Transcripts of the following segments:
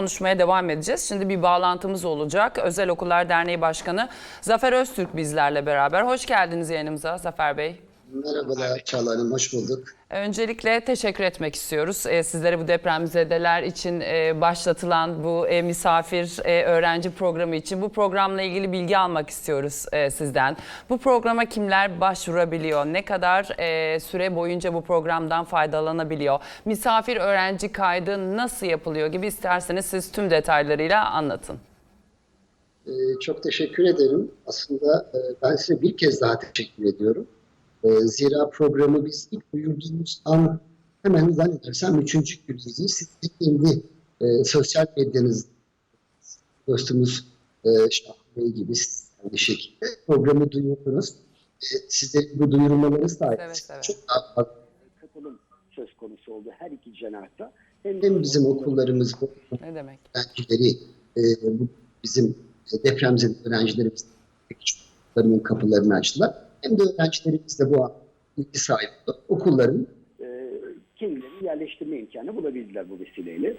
konuşmaya devam edeceğiz. Şimdi bir bağlantımız olacak. Özel Okullar Derneği Başkanı Zafer Öztürk bizlerle beraber. Hoş geldiniz yayınımıza Zafer Bey. Merhabalar Çağla Hanım, hoş bulduk. Öncelikle teşekkür etmek istiyoruz. Ee, sizlere bu depremzedeler için e, başlatılan bu e, misafir e, öğrenci programı için bu programla ilgili bilgi almak istiyoruz e, sizden. Bu programa kimler başvurabiliyor? Ne kadar e, süre boyunca bu programdan faydalanabiliyor? Misafir öğrenci kaydı nasıl yapılıyor gibi isterseniz siz tüm detaylarıyla anlatın. Ee, çok teşekkür ederim. Aslında e, ben size bir kez daha teşekkür ediyorum. E, zira programı biz ilk duyurduğumuz an hemen zannedersem üçüncü günümüzde siz kendi e, sosyal medyanız dostumuz e, Şahap Bey gibi aynı şekilde programı duyurdunuz. E, sizlerin bu duyurmalarınız sayesinde Seve seve. çok daha fazla katılım söz konusu oldu her iki cenahta. Hem hem bizim okullarımız, bu Ne demek? öğrencileri, e, bu bizim depremzede öğrencilerimiz kapılarını açtılar. Hem de öğrencilerimiz de bu an ilgi sahibi oldu. okulların e, kendilerini yerleştirme imkanı bulabildiler bu vesileyle.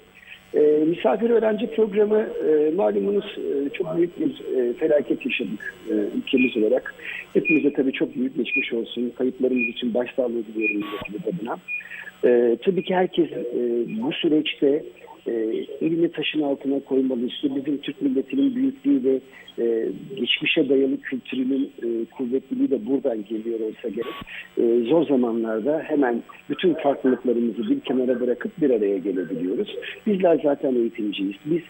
E, misafir öğrenci programı e, malumunuz e, çok büyük bir e, felaket yaşadık e, ülkemiz olarak. Hepimize tabii çok büyük geçmiş olsun. Kayıplarımız için başsağlığı diliyorum adına. E, tabii ki herkes e, bu süreçte e, elini taşın altına koymalı. İşte bizim Türk milletinin büyüklüğü ve e, geçmişe dayalı kültürünün e, kuvvetliliği de buradan geliyor olsa gerek. E, zor zamanlarda hemen bütün farklılıklarımızı bir kenara bırakıp bir araya gelebiliyoruz. Bizler zaten eğitimciyiz. Biz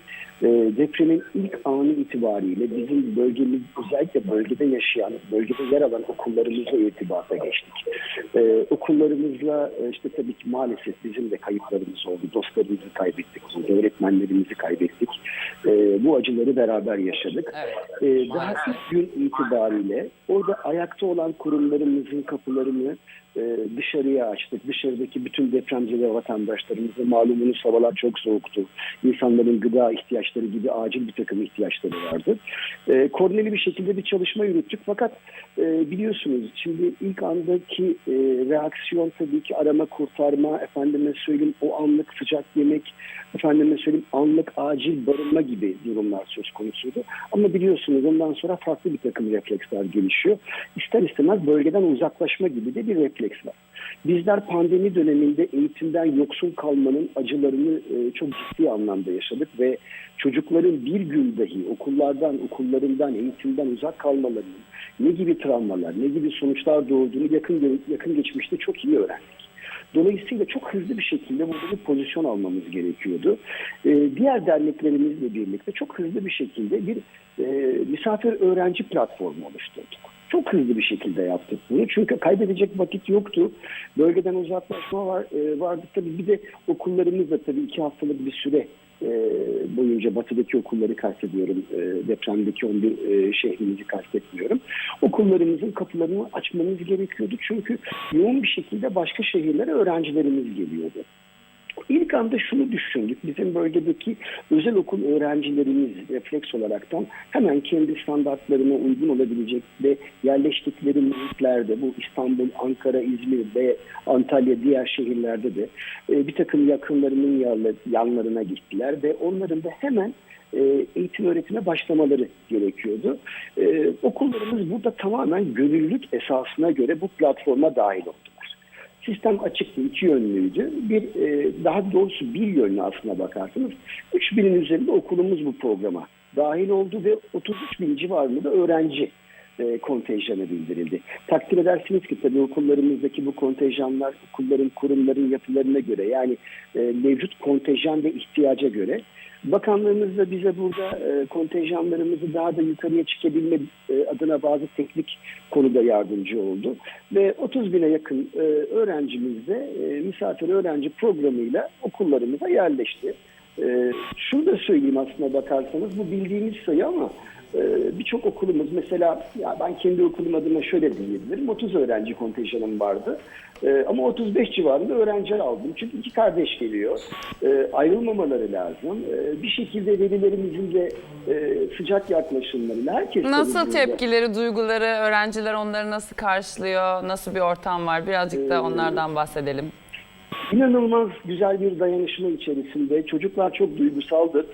e, depremin ilk anı itibariyle bizim bölgemiz özellikle bölgede yaşayan, bölgede yer alan okullarımızla irtibata geçtik. E, okullarımızla e, işte tabii ki maalesef bizim de kayıplarımız oldu. Dostlarımızı kaybettik, öğretmenlerimizi kaybettik. E, bu acıları beraber yaşadık. Evet. Ee, daha ilk gün itibariyle orada ayakta olan kurumlarımızın kapılarını e, dışarıya açtık. Dışarıdaki bütün depremzede vatandaşlarımızı malumunuz havalar çok soğuktu. İnsanların gıda ihtiyaçları gibi acil bir takım ihtiyaçları vardı. E, koordineli bir şekilde bir çalışma yürüttük. Fakat e, biliyorsunuz şimdi ilk andaki e, reaksiyon tabii ki arama kurtarma, efendime söyleyeyim o anlık sıcak yemek, efendime söyleyeyim anlık acil barınma gibi durumlar söz konusuydu. Ama biliyorsunuz ondan sonra farklı bir takım refleksler gelişiyor. İster istemez bölgeden uzaklaşma gibi de bir refleks var. Bizler pandemi döneminde eğitimden yoksun kalmanın acılarını e, çok ciddi anlamda yaşadık ve çocukların bir gün dahi okullardan, okullarından, eğitimden uzak kalmalarının ne gibi travmalar, ne gibi sonuçlar doğurduğunu yakın yakın geçmişte çok iyi öğrendik. Dolayısıyla çok hızlı bir şekilde burada bir pozisyon almamız gerekiyordu. Ee, diğer derneklerimizle birlikte çok hızlı bir şekilde bir e, misafir öğrenci platformu oluşturduk. Çok hızlı bir şekilde yaptık bunu. Çünkü kaybedecek vakit yoktu. Bölgeden uzaklaşma var, e, vardı. Tabii bir de okullarımız da tabii iki haftalık bir süre e, boyunca batıdaki okulları kastediyorum. E, depremdeki 11 e, şehrimizi kastetmiyorum. Okullarımızın kapılarını açmamız gerekiyordu. Çünkü yoğun bir şekilde başka şehirlere öğrencilerimiz geliyordu. İlk anda şunu düşündük. Bizim bölgedeki özel okul öğrencilerimiz refleks olaraktan hemen kendi standartlarına uygun olabilecek ve yerleştikleri muhitlerde bu İstanbul, Ankara, İzmir ve Antalya diğer şehirlerde de e, bir takım yakınlarının yanla- yanlarına gittiler ve onların da hemen e, eğitim öğretime başlamaları gerekiyordu. E, okullarımız burada tamamen gönüllülük esasına göre bu platforma dahil oldular. Sistem açıktı, iki yönlüydü. Bir e, daha doğrusu bir yönlü aslına bakarsanız 3000'in üzerinde okulumuz bu programa dahil oldu ve 33 bin civarında da öğrenci e, kontenjanı bildirildi. Takdir edersiniz ki tabii okullarımızdaki bu kontenjanlar okulların, kurumların yapılarına göre yani e, mevcut kontenjan ve ihtiyaca göre Bakanlığımız da bize burada e, kontenjanlarımızı daha da yukarıya çıkabilme e, adına bazı teknik konuda yardımcı oldu. Ve 30 bine yakın e, öğrencimiz de e, misafir öğrenci programıyla okullarımıza yerleşti. E, şunu da söyleyeyim aslına bakarsanız bu bildiğimiz sayı ama birçok okulumuz mesela ya ben kendi okulum adına şöyle diyebilirim 30 öğrenci kontenjanım vardı. E, ama 35 civarında öğrenci aldım. Çünkü iki kardeş geliyor. E, ayrılmamaları lazım. Bir şekilde velilerimizin de sıcak yaklaşımlarıyla herkes Nasıl tepkileri, duyguları, öğrenciler onları nasıl karşılıyor, nasıl bir ortam var? Birazcık da onlardan bahsedelim. İnanılmaz güzel bir dayanışma içerisinde. Çocuklar çok duygusaldır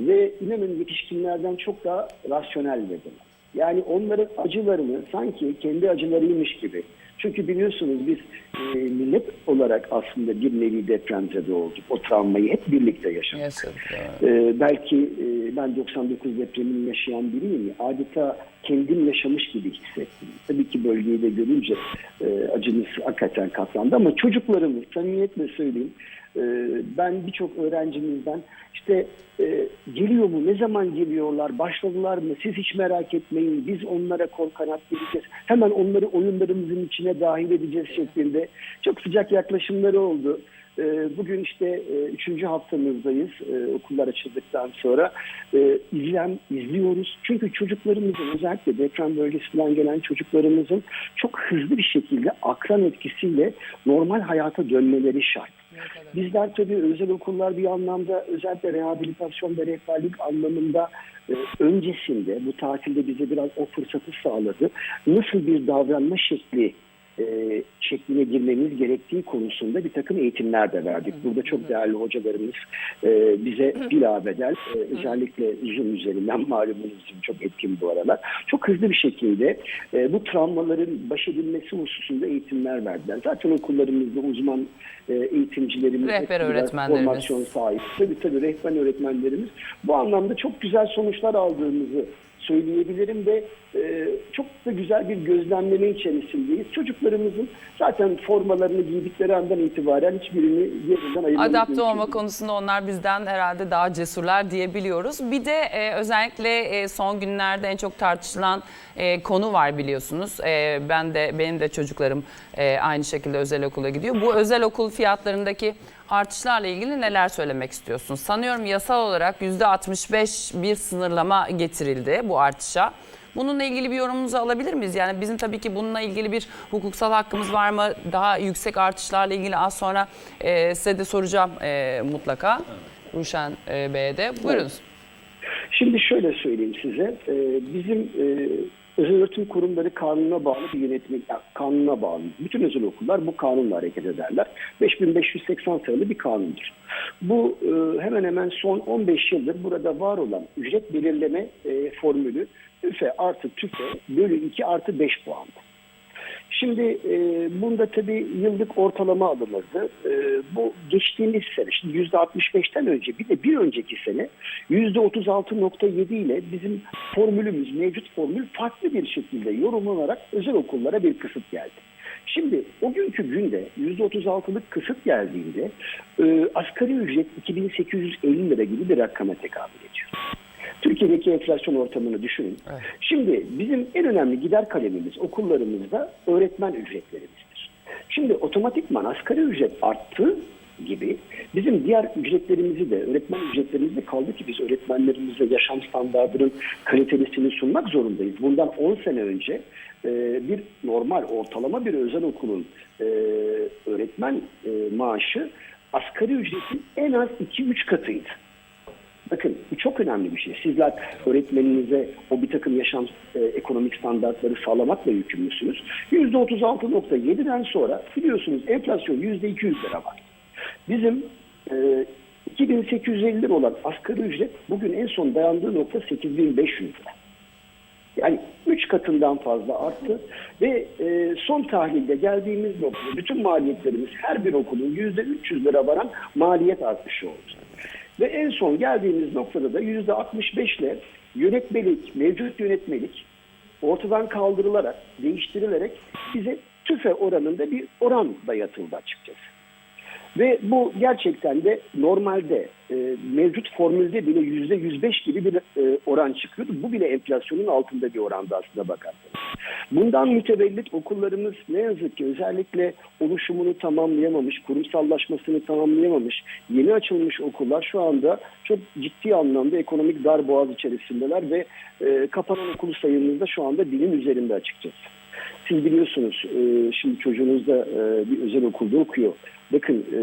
ve inanın yetişkinlerden çok daha rasyonel dediler. Yani onların acılarını sanki kendi acılarıymış gibi. Çünkü biliyorsunuz biz e, millet olarak aslında bir nevi depremzede olduk. O travmayı hep birlikte yaşadık. Evet. Ee, belki e, ben 99 depremini yaşayan biriyim. Adeta kendim yaşamış gibi hissettim. Tabii ki bölgeyi de görünce e, acımız hakikaten katlandı ama çocuklarımız samimiyetle söyleyeyim e, ben birçok öğrencimizden işte e, geliyor mu ne zaman geliyorlar başladılar mı siz hiç merak etmeyin biz onlara kol kanat vereceğiz hemen onları oyunlarımızın içine dahil edeceğiz şeklinde çok sıcak yaklaşımları oldu. Ee, Bugün işte e, üçüncü haftamızdayız e, okullar açıldıktan sonra e, izliyoruz. Çünkü çocuklarımızın özellikle deprem bölgesinden gelen çocuklarımızın çok hızlı bir şekilde akran etkisiyle normal hayata dönmeleri şart. Bizler tabii özel okullar bir anlamda özellikle rehabilitasyon ve rehberlik anlamında e, öncesinde bu tatilde bize biraz o fırsatı sağladı. Nasıl bir davranma şekli e, şekline girmemiz gerektiği konusunda bir takım eğitimler de verdik. Burada çok değerli hocalarımız e, bize bilabedel e, özellikle Zoom üzerinden malumunuz Zoom çok etkin bu aralar. Çok hızlı bir şekilde e, bu travmaların baş edilmesi hususunda eğitimler verdiler. Zaten okullarımızda uzman e, eğitimcilerimiz Rehber öğretmenlerimiz. formasyon sahip. Tabii tabii rehber öğretmenlerimiz bu anlamda çok güzel sonuçlar aldığımızı söyleyebilirim ve e, çok da güzel bir gözlemleme içerisindeyiz. Çocuklarımızın zaten formalarını giydikleri andan itibaren hiçbirini diğerinden ayırmamız Adapte olma konusunda onlar bizden herhalde daha cesurlar diyebiliyoruz. Bir de e, özellikle e, son günlerde en çok tartışılan e, konu var biliyorsunuz. E, ben de benim de çocuklarım e, aynı şekilde özel okula gidiyor. Bu özel okul fiyatlarındaki artışlarla ilgili neler söylemek istiyorsunuz? Sanıyorum yasal olarak %65 bir sınırlama getirildi bu artışa. Bununla ilgili bir yorumunuzu alabilir miyiz? Yani bizim tabii ki bununla ilgili bir hukuksal hakkımız var mı? Daha yüksek artışlarla ilgili az sonra e, size de soracağım e, mutlaka. Ruşen e, Bey'e de. Buyurunuz. Şimdi şöyle söyleyeyim size. e, bizim e, özel öğretim kurumları kanuna bağlı bir yönetmek, kanuna bağlı. Bütün özel okullar bu kanunla hareket ederler. 5580 sayılı bir kanundur. Bu e, hemen hemen son 15 yıldır burada var olan ücret belirleme e, formülü TÜFE artı TÜFE bölü 2 artı 5 puandı. Şimdi e, bunda tabii yıllık ortalama alınırdı. E, bu geçtiğimiz sene, şimdi %65'ten önce bir de bir önceki sene %36.7 ile bizim formülümüz, mevcut formül farklı bir şekilde yorumlanarak özel okullara bir kısıt geldi. Şimdi o günkü günde %36'lık kısıt geldiğinde e, asgari ücret 2850 lira gibi bir rakama tekabül ediyor. Türkiye'deki enflasyon ortamını düşünün. Evet. Şimdi bizim en önemli gider kalemimiz okullarımızda öğretmen ücretlerimizdir. Şimdi otomatikman asgari ücret arttığı gibi bizim diğer ücretlerimizi de öğretmen ücretlerimizi kaldı ki biz öğretmenlerimizle yaşam standartının kalitelisini sunmak zorundayız. Bundan 10 sene önce e, bir normal ortalama bir özel okulun e, öğretmen e, maaşı asgari ücretin en az 2-3 katıydı. Çok önemli bir şey. Sizler öğretmeninize o bir takım yaşam e, ekonomik standartları sağlamakla yükümlüsünüz. %36.7'den sonra biliyorsunuz enflasyon %200 lira var. Bizim e, 2850 lira olan asgari ücret bugün en son dayandığı nokta 8500 lira. Yani 3 katından fazla arttı ve e, son tahlilde geldiğimiz noktada bütün maliyetlerimiz her bir okulun %300 lira varan maliyet artışı oldu. Ve en son geldiğimiz noktada da %65 ile yönetmelik, mevcut yönetmelik ortadan kaldırılarak, değiştirilerek bize tüfe oranında bir oran dayatıldı açıkçası. Ve bu gerçekten de normalde e, mevcut formülde bile yüzde 105 gibi bir e, oran çıkıyordu. Bu bile enflasyonun altında bir oranda aslında bakarsanız. Bundan mütevellit okullarımız ne yazık ki özellikle oluşumunu tamamlayamamış, kurumsallaşmasını tamamlayamamış, yeni açılmış okullar şu anda çok ciddi anlamda ekonomik dar boğaz içerisindeler ve e, kapanan okul sayımız da şu anda binin üzerinde açıkçası. Siz biliyorsunuz e, şimdi çocuğunuz da e, bir özel okulda okuyor. Bakın e,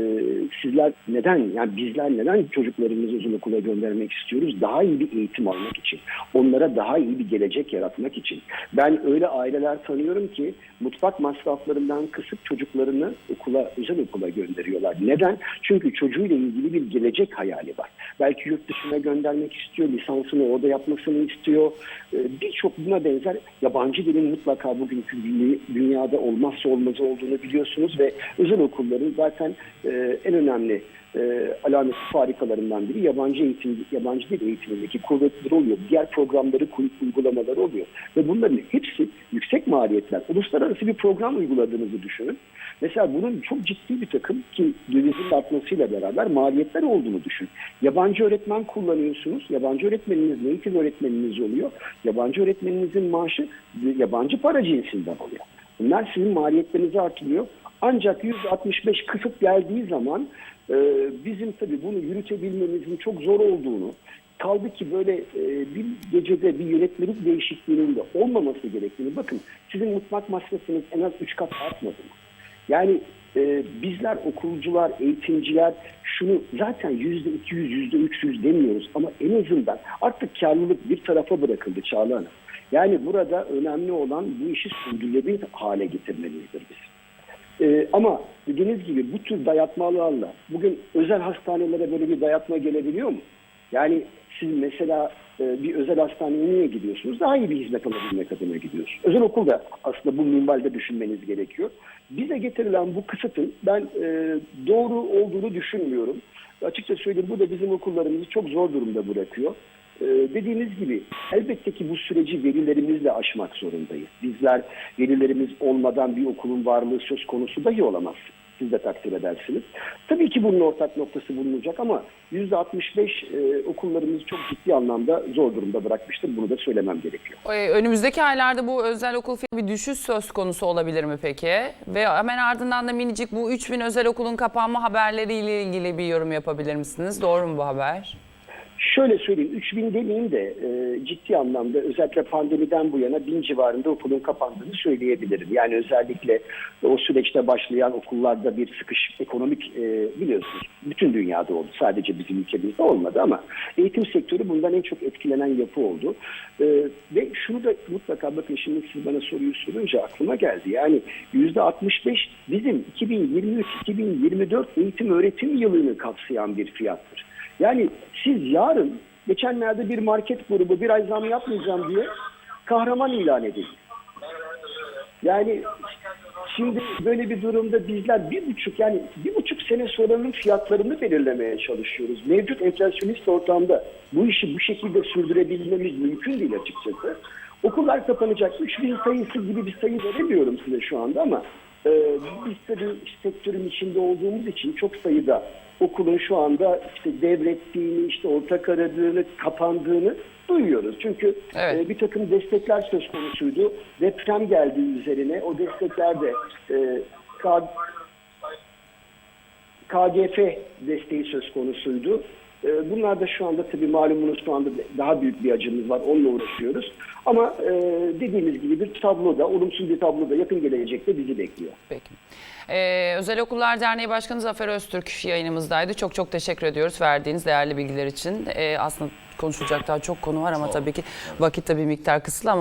sizler neden yani bizler neden çocuklarımızı özel okula göndermek istiyoruz. Daha iyi bir eğitim almak için. Onlara daha iyi bir gelecek yaratmak için. Ben öyle aileler tanıyorum ki mutfak masraflarından kısıp çocuklarını okula, özel okula gönderiyorlar. Neden? Çünkü çocuğuyla ilgili bir gelecek hayali var. Belki yurt dışına göndermek istiyor, lisansını orada yapmasını istiyor. Ee, Birçok buna benzer yabancı dilin mutlaka bugünkü dünyada olmazsa olmazı olduğunu biliyorsunuz ve özel okulların zaten e, en önemli e, alamet farikalarından biri yabancı eğitim, yabancı dil eğitimindeki kuvvetleri oluyor. Diğer programları, uygulamaları oluyor. Ve bunların hepsi yüksek maliyetler. Uluslararası bir program uyguladığınızı düşünün. Mesela bunun çok ciddi bir takım ki dövizin artmasıyla beraber maliyetler olduğunu düşün. Yabancı öğretmen kullanıyorsunuz. Yabancı öğretmeniniz native öğretmeniniz oluyor. Yabancı öğretmeninizin maaşı yabancı para cinsinden oluyor. Bunlar sizin maliyetlerinizi artırıyor. Ancak %65 kısıt geldiği zaman e, bizim tabii bunu yürütebilmemizin çok zor olduğunu, kaldı ki böyle e, bir gecede bir yönetmelik değişikliğinin de olmaması gerektiğini. Bakın sizin mutfak masrafınız en az 3 kat artmadı mı? Yani e, bizler okulcular, eğitimciler şunu zaten yüzde 200, yüzde 300 demiyoruz ama en azından artık karlılık bir tarafa bırakıldı Çağla Hanım. Yani burada önemli olan bu işi sürdürülebilir hale getirmemizdir biz. Ee, ama dediğiniz gibi bu tür dayatmalarla bugün özel hastanelere böyle bir dayatma gelebiliyor mu? Yani siz mesela e, bir özel hastaneye niye gidiyorsunuz? Daha iyi bir hizmet alabilmek adına gidiyorsunuz. Özel okulda aslında bu minvalde düşünmeniz gerekiyor. Bize getirilen bu kısıtın ben e, doğru olduğunu düşünmüyorum. Açıkça söyleyeyim bu da bizim okullarımızı çok zor durumda bırakıyor. Ee, dediğimiz gibi elbette ki bu süreci verilerimizle aşmak zorundayız. Bizler verilerimiz olmadan bir okulun varlığı söz konusu dahi olamaz. Siz de takdir edersiniz. Tabii ki bunun ortak noktası bulunacak ama %65 e, okullarımızı çok ciddi anlamda zor durumda bırakmıştır. Bunu da söylemem gerekiyor. Önümüzdeki aylarda bu özel okul bir düşüş söz konusu olabilir mi peki? Ve hemen ardından da minicik bu 3000 özel okulun kapanma haberleriyle ilgili bir yorum yapabilir misiniz? Doğru mu bu haber? Şöyle söyleyeyim, 3000 demeyeyim de e, ciddi anlamda özellikle pandemiden bu yana bin civarında okulun kapandığını söyleyebilirim. Yani özellikle o süreçte başlayan okullarda bir sıkış ekonomik e, biliyorsunuz bütün dünyada oldu. Sadece bizim ülkemizde olmadı ama eğitim sektörü bundan en çok etkilenen yapı oldu. E, ve şunu da mutlaka bakın şimdi siz bana soruyu sorunca aklıma geldi. Yani %65 bizim 2023-2024 eğitim öğretim yılını kapsayan bir fiyattır. Yani siz yarın geçenlerde bir market grubu bir ay zam yapmayacağım diye kahraman ilan edildi. Yani şimdi böyle bir durumda bizler bir buçuk yani bir buçuk sene sonranın fiyatlarını belirlemeye çalışıyoruz. Mevcut enflasyonist ortamda bu işi bu şekilde sürdürebilmemiz mümkün değil açıkçası. Okullar kapanacak. 3000 sayısı gibi bir sayı veremiyorum size şu anda ama biz tabii sektörün içinde olduğumuz için çok sayıda okulun şu anda işte devrettiğini, işte ortak aradığını, kapandığını duyuyoruz. Çünkü Evet. e, bir takım destekler söz konusuydu. Deprem geldiği üzerine o destekler de e, desteği söz konusuydu. E, Bunlar da şu anda tabii malumunuz şu anda daha büyük bir acımız var. Onunla uğraşıyoruz. Ama e, dediğimiz gibi bir tablo da, olumsuz bir tablo da yakın gelecekte bizi bekliyor. Peki. Ee, Özel Okullar Derneği Başkanı Zafer Öztürk yayınımızdaydı. Çok çok teşekkür ediyoruz verdiğiniz değerli bilgiler için. Ee, aslında konuşulacak daha çok konu var ama tabii ki vakit de bir miktar kısıtlı ama